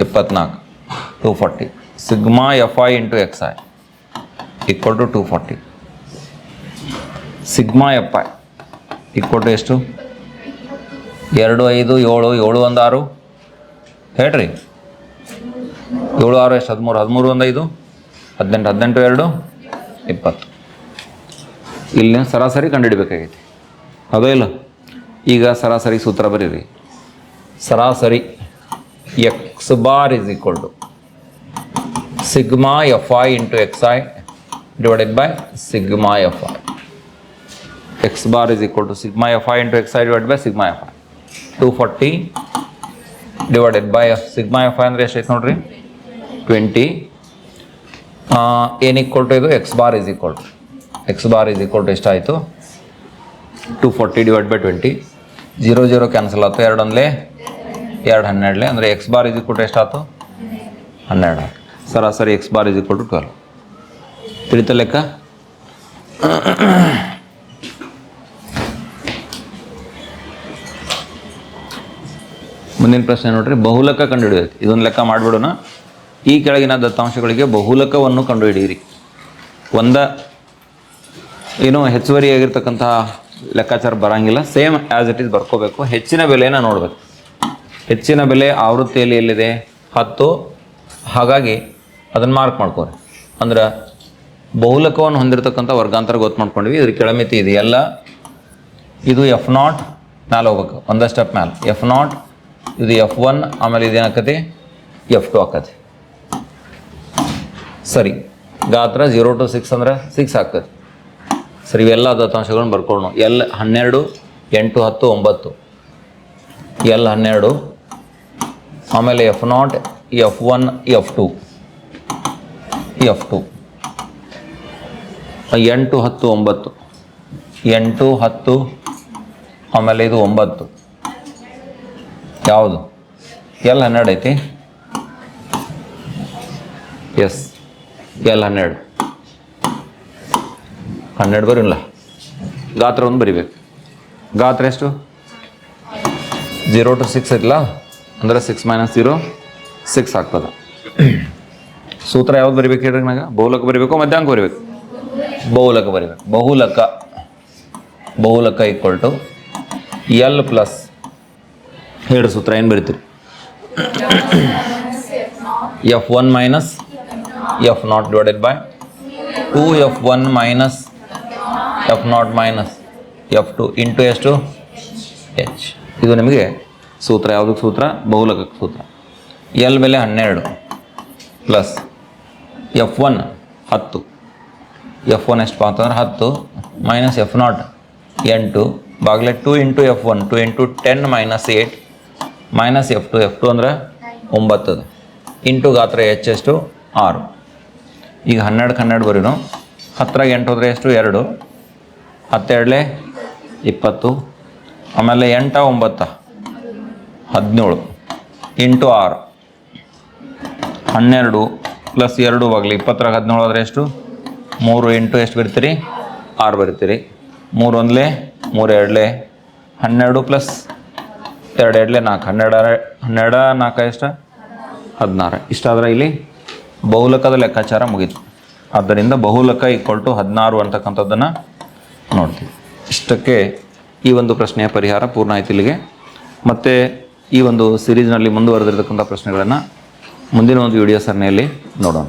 ಇಪ್ಪತ್ನಾಲ್ಕು two forty. Sigma F I into X I. Equal to two forty. Sigma F I. Equal to ಎಷ್ಟು? ಎರಡು, ಐದು, ಏಳು. ಏಳು, ಒಂದು, ಆರು. ಹೇಳ್ರಿ. ಏಳು, ಆರು, ಎಷ್ಟು? ಹದಿಮೂರು ಹದಿಮೂರು ಒಂದು ಐದು, ಹದಿನೆಂಟು ಹದಿನೆಂಟು ಎರಡು, ಇಪ್ಪತ್ತು. ಇಲ್ಲಿನ ಸರಾಸರಿ ಕಂಡುಹಿಡಬೇಕಾಗೈತಿ. ಹೌದೋ ಇಲ್ಲ? ಈಗ ಸರಾಸರಿ ಸೂತ್ರ ಬರೀರಿ. ಸರಾಸರಿ X bar is equal to sigma F I into X I divided by sigma F I. X bar is equal to sigma F I into X I divide by sigma F I. Two forty divided by sigma F I ಅಂದರೆ ಎಷ್ಟೈತೆ ನೋಡ್ರಿ? Twenty ಏನು equal to ಇದು X bar is equal to X bar is equal to ಎಷ್ಟಾಯಿತು two forty divide by twenty zero zero cancel ಆಯ್ತು. ಎರಡು ಒಂದಲೇ ಎರಡು ಹನ್ನೆರಡಲೆ. ಅಂದರೆ X bar is equal to ಎಷ್ಟಾಯ್ತು ಹನ್ನೆರಡು ಸರಾಸರಿ X bar is equal to twelve ತಿಳಿತ ಲೆಕ್ಕ? ಮುಂದಿನ ಪ್ರಶ್ನೆ ನೋಡ್ರಿ, ಬಹುಲಕ ಕಂಡುಹಿಡಿಯಬೇಕು. ಇದೊಂದು ಲೆಕ್ಕ ಮಾಡಿಬಿಡೋಣ. ಈ ಕೆಳಗಿನ ದತ್ತಾಂಶಗಳಿಗೆ ಬಹುಲಕವನ್ನು ಕಂಡುಹಿಡಿಯಿರಿ. ಒಂದ, ಏನು ಹೆಚ್ಚುವರಿಯಾಗಿರ್ತಕ್ಕಂತಹ ಲೆಕ್ಕಾಚಾರ ಬರಂಗಿಲ್ಲ. ಸೇಮ್ ಆ್ಯಸ್ ಇಟ್ ಈಸ್ ಬರ್ಕೋಬೇಕು. ಹೆಚ್ಚಿನ ಬೆಲೆನ ನೋಡಬೇಕು. ಹೆಚ್ಚಿನ ಬೆಲೆ ಆವೃತ್ತಿಯಲ್ಲಿ ಎಲ್ಲಿದೆ? ಹತ್ತು. ಹಾಗಾಗಿ ಅದನ್ನು ಮಾರ್ಕ್ ಮಾಡ್ಕೋರಿ. ಅಂದ್ರೆ ಬಹುಲಕವನ್ನು ಹೊಂದಿರತಕ್ಕಂಥ ವರ್ಗಾಂತರ ಗೊತ್ತು ಮಾಡ್ಕೊಂಡ್ವಿ. ಇದ್ರ ಕೆಳಮಿತಿ ಇದೆಯಲ್ಲ. ಇದು ಎಫ್ ನಾಟ್ ಮ್ಯಾಲೆ ಹೋಗ್ಬೇಕು. ಒಂದ ಸ್ಟೆಪ್ ಮ್ಯಾಲೆ. ಎಫ್ ನಾಟ್ ಇದು ಎಫ್ ಒನ್, ಆಮೇಲೆ ಇದೇನಾಕತಿ ಎಫ್ ಟು ಆಕತಿ ಸರಿ, ಗಾತ್ರ ಜೀರೋ ಟು ಸಿಕ್ಸ್ ಅಂದ್ರೆ ಸಿಕ್ಸ್ ಆಗ್ತದೆ. ಸರಿ, ಇವೆಲ್ಲ ದತ್ತಾಂಶಗಳನ್ನ ಬರ್ಕೊಳ್ಳೋಣ. ಎಲ್ ಹನ್ನೆರಡು, ಎಂಟು, ಹತ್ತು, ಒಂಬತ್ತು. ಎಲ್ ಹನ್ನೆರಡು, ಆಮೇಲೆ F naught, F one, F two. F two. ಎಂಟು, ಹತ್ತು, ಒಂಬತ್ತು. ಎಂಟು, ಹತ್ತು, ಆಮೇಲೆ ಇದು ಒಂಬತ್ತು. ಯಾವುದು? ಎಲ್ ಹನ್ನೆರಡು ಐತಿ? ಎಸ್, ಎಲ್ ಹನ್ನೆರಡು. ಹನ್ನೆರಡು ಬರೀಲ್ಲ ಗಾತ್ರ ಒಂದು ಬರಿಬೇಕು. ಗಾತ್ರ ಎಷ್ಟು? ಜೀರೋ ಟು ಸಿಕ್ಸ್ ಐತಿಲ್ಲ ಅಂದರೆ ಸಿಕ್ಸ್ ಮೈನಸ್ ಜೀರೋ, ಸಿಕ್ಸ್ ಆಗ್ತದೆ. ಸೂತ್ರ ಯಾವ್ದು ಬರಿಬೇಕು ಹೇಳ್ರಿ ನಾಗ ಬಹುಲಕ ಬರಿಬೇಕು ಮಧ್ಯಾಹ್ನಕ್ಕೆ ಬರಿಬೇಕು? ಬಹುಲಕ ಬರಿಬೇಕು. ಬಹುಲಕ. ಬಹುಲಕ ಈಕ್ವಲ್ ಟು ಎಲ್ ಪ್ಲಸ್ ಹೇಳಿ ಸೂತ್ರ, ಏನು ಬರೀತೀರಿ? F one minus F naught divided by two F one minus F naught minus F two into ಎಷ್ಟು ಎಚ್ ಇದು ನಿಮಗೆ ಸೂತ್ರ ಯಾವುದಕ್ಕೆ ಸೂತ್ರ? ಬಹುಲಕಕ್ಕೆ ಸೂತ್ರ. ಎಲ್ ಬೆಲೆ ಹನ್ನೆರಡು ಪ್ಲಸ್ ಎಫ್ ಒನ್ ಹತ್ತು. ಎಫ್ ಒನ್ ಎಷ್ಟು ಅಂತಂದ್ರೆ ಹತ್ತು ಮೈನಸ್ ಎಫ್ ನಾಟ್ ಎಂಟು, ಬಾಗಿಲೆ two into F one two into ten minus eight minus F two F two ಅಂದರೆ ಒಂಬತ್ತು. ಅದು ಇಂಟು ಗಾತ್ರ ಎಚ್ ಎಷ್ಟು? ಆರು. ಈಗ ಹನ್ನೆರಡಕ್ಕೆ ಹನ್ನೆರಡು ಬರೀನು. ಹತ್ತರಾಗ ಎಂಟು ಹೋದರೆ ಎಷ್ಟು? ಎರಡು. ಹತ್ತೆರಡಲೆ ಇಪ್ಪತ್ತು. ಆಮೇಲೆ ಎಂಟ ಒಂಬತ್ತ. ಹದಿನೇಳು. ಇಂಟು ಆರು. ಹನ್ನೆರಡು ಪ್ಲಸ್ ಎರಡು ಆಗಲಿ ಇಪ್ಪತ್ತರಾಗ ಹದಿನೇಳು ಆದರೆ ಎಷ್ಟು? ಮೂರು ಎಂಟು ಎಷ್ಟು ಬರಿತೀರಿ? ಆರು ಬರಿತೀರಿ. ಮೂರು ಒಂದಲೇ, ಮೂರು ಎರಡಲೆ. ಹನ್ನೆರಡು ಪ್ಲಸ್ ಎರಡು ಎರಡಲೆ ನಾಲ್ಕು ಹನ್ನೆರಡು ಹನ್ನೆರಡ ನಾಲ್ಕು ಎಷ್ಟು ಹದಿನಾರು. ಇಷ್ಟಾದ್ರೆ ಇಲ್ಲಿ ಬಹುಲಕದ ಲೆಕ್ಕಾಚಾರ ಮುಗೀತು. ಆದ್ದರಿಂದ ಬಹುಲಕ ಈಕ್ವಲ್ ಟು ಹದಿನಾರು ಅಂತಕ್ಕಂಥದ್ದನ್ನು ನೋಡ್ತೀವಿ. ಇಷ್ಟಕ್ಕೆ ಈ ಒಂದು ಪ್ರಶ್ನೆಯ ಪರಿಹಾರ ಪೂರ್ಣ ಆಯ್ತು ಇಲ್ಲಿಗೆ. ಮತ್ತು ಈ ಒಂದು ಸಿರೀಸ್ನಲ್ಲಿ ಮುಂದುವರೆದಿರತಕ್ಕಂಥ ಪ್ರಶ್ನೆಗಳನ್ನು ಮುಂದಿನ ಒಂದು ವಿಡಿಯೋ ಸರಣಿಯಲ್ಲಿ ನೋಡೋಣ.